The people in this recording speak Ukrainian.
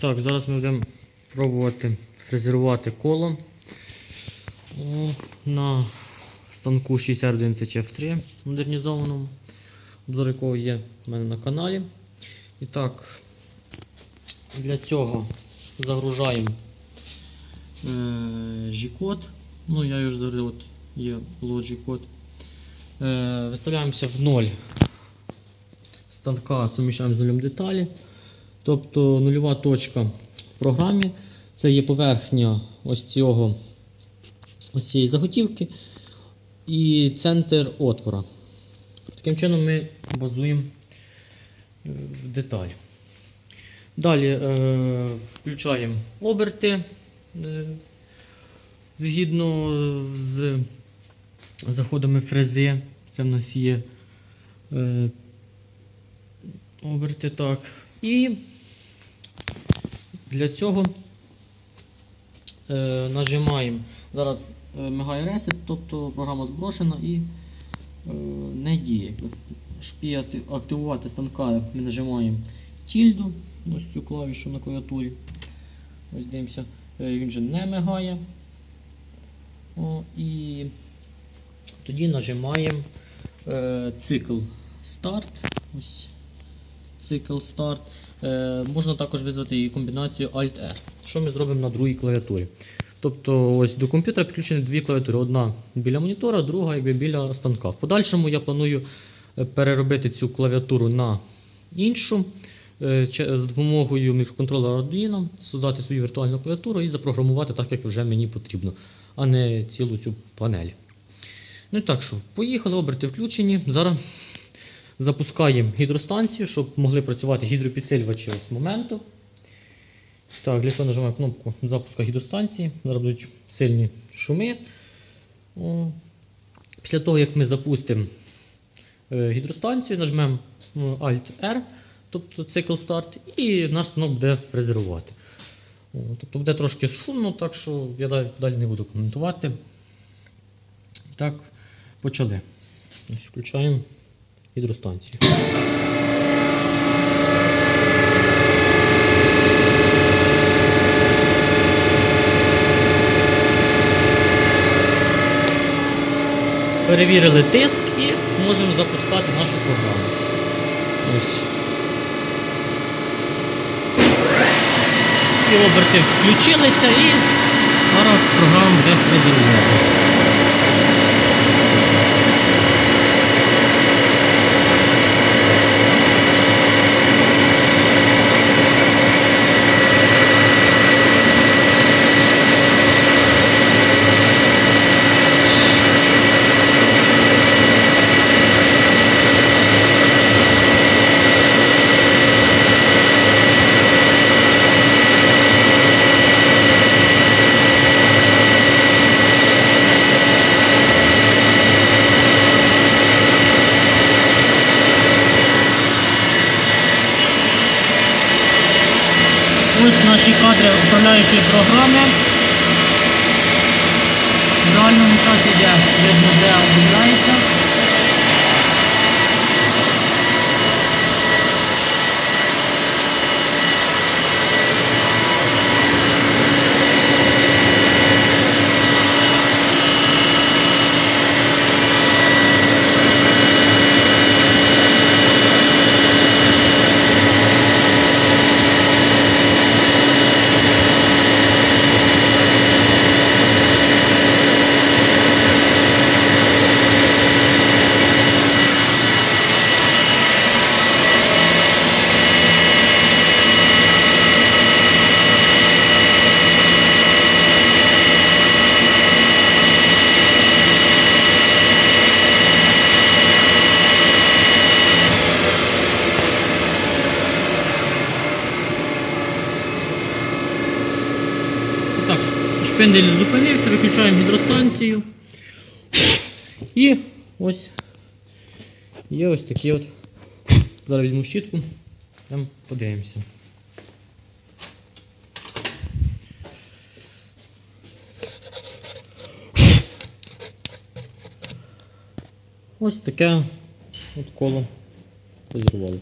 Так, зараз ми будемо пробувати фрезерувати коло на станку 61 CF3 модернізованому, обзор якого є в мене на каналі. І так, для цього загружаємо е, G-код. Ну, я вже завжди от є Logic-код. Е, виставляємося в 0 станка, суміщаємо з нулем деталі. Тобто нульова точка в програмі це є поверхня ось цього ось цієї заготівки і центр отвора. Таким чином ми базуємо е, деталь. Далі е, включаємо оберти е, згідно з заходами фрези. Це в нас є е, оберти так. І для цього е, нажимаємо. Зараз е, мигає ресет, тобто програма зброшена і е, не діє. Щоб активувати станка, ми нажимаємо тільду, ось цю клавішу на клавіатурі. Ось дивимося, Е, він же не мигає. О, і тоді нажимаємо е, цикл старт. Ось цикл старт. Е, можна також визвати і комбінацію Alt-R. Що ми зробимо на другій клавіатурі? Тобто ось до комп'ютера підключені дві клавіатури. Одна біля монітора, друга якби біля станка. В подальшому я планую е, переробити цю клавіатуру на іншу. е, З допомогою мікроконтролера Arduino создати свою віртуальну клавіатуру і запрограмувати так, як вже мені потрібно, а не цілу цю панель. Ну і так що, поїхали, оберти включені. Зараз запускаємо гідростанцію, щоб могли працювати гідропідсилювачі з моменту. Так, для цього нажимаємо кнопку запуска гідростанції. Зараз будуть сильні шуми. Після того, як ми запустимо е, гідростанцію, нажмемо ну, Alt-R, тобто цикл старт, і наш станок буде фрезерувати. Тобто буде трошки шумно, так що я далі- не буду коментувати. Так, почали. Включаємо гідростанцію. Перевірили тиск і можемо запускати нашу програму. Ось. І оберти включилися і зараз програма буде фрезерувати. Ось наші кадри управляючої програми. В реальному часі де видно, де обробляється. Шпиндель зупинився, виключаємо гідростанцію. І ось є ось такі от. Зараз візьму щітку, там подивимося. Ось таке от коло розірвало.